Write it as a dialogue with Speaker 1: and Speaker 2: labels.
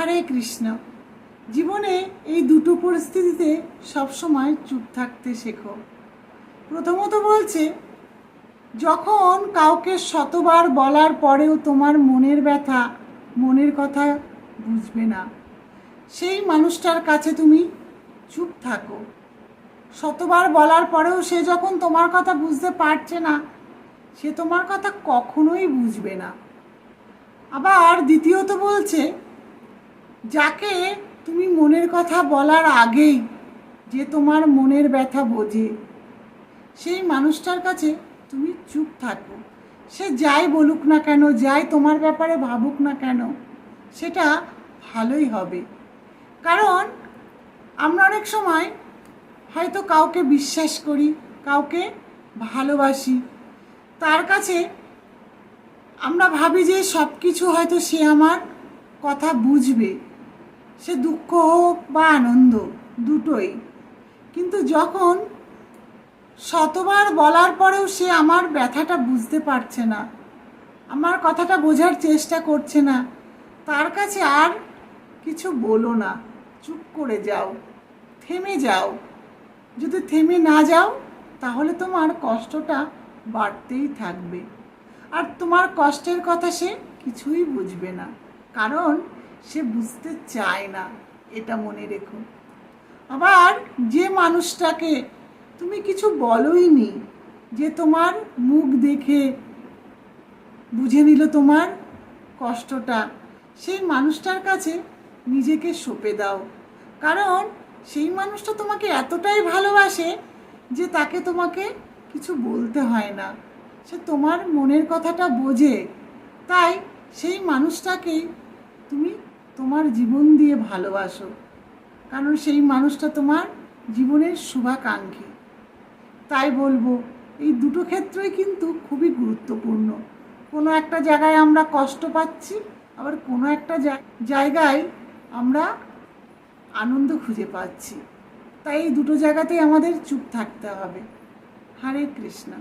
Speaker 1: হরে কৃষ্ণ। জীবনে এই দুটো পরিস্থিতিতে সবসময় চুপ থাকতে শেখো। প্রথমত বলছে, যখন কাউকে শতবার বলার পরেও তোমার মনের ব্যথা মনের কথা বুঝবে না, সেই মানুষটার কাছে তুমি চুপ থাকো। শতবার বলার পরেও সে যখন তোমার কথা বুঝতে পারছে না, সে তোমার কথা কখনোই বুঝবে না। আবার দ্বিতীয়ত বলছে যাকে তুমি মনের কথা বলার আগেই যে তোমার মনের ব্যথা বোঝে। সেই মানুষটার কাছে তুমি চুপ থাকো। সে যাই বলুক না কেন, যাই তোমার ব্যাপারে ভাবুক না কেন, সেটা ভালোই হবে। কারণ আমরা অনেক সময় হয়তো কাউকে বিশ্বাস করি, কাউকে ভালোবাসি। তার কাছে আমরা ভাবি যে সব কিছু হয়তো সে আমার কথা বুঝবে। সে দুঃখ হোক বা আনন্দ, দুটোই। কিন্তু যখন শতবার বলার পরেও সে আমার ব্যথাটা বুঝতে পারছে না, আমার কথাটা বোঝার চেষ্টা করছে না, তার কাছে আর কিছু বলো না। চুপ করে যাও, থেমে যাও। যদি থেমে না যাও, তাহলে তোমার কষ্টটা বাড়তেই থাকবে। আর তোমার কষ্টের কথা সে কিছুই বুঝবে না, কারণ সে বুঝতে চায় না, এটা মনে রেখো। আবার যে মানুষটাকে তুমি কিছু বলোই নি যে তোমার মুখ দেখে বুঝে নিল তোমার কষ্টটা, সেই মানুষটার কাছে নিজেকে সঁপে দাও। কারণ সেই মানুষটা তোমাকে এতটাই ভালোবাসে যে তাকে তোমাকে কিছু বলতে হয় না। সে তোমার মনের কথাটা বোঝে, তাই সেই মানুষটাকেই তুমি তোমার জীবন দিয়ে ভালোবাসো। কারণ সেই মানুষটা তোমার জীবনের শুভাকাঙ্ক্ষী। তাই বলব, এই দুটো ক্ষেত্রই কিন্তু খুবই গুরুত্বপূর্ণ। কোনো একটা জায়গায় আমরা কষ্ট পাচ্ছি, আবার কোনো একটা জায়গায় আমরা আনন্দ খুঁজে পাচ্ছি। তাই এই দুটো জায়গাতেই আমাদের চুপ থাকতে হবে। হরে কৃষ্ণ।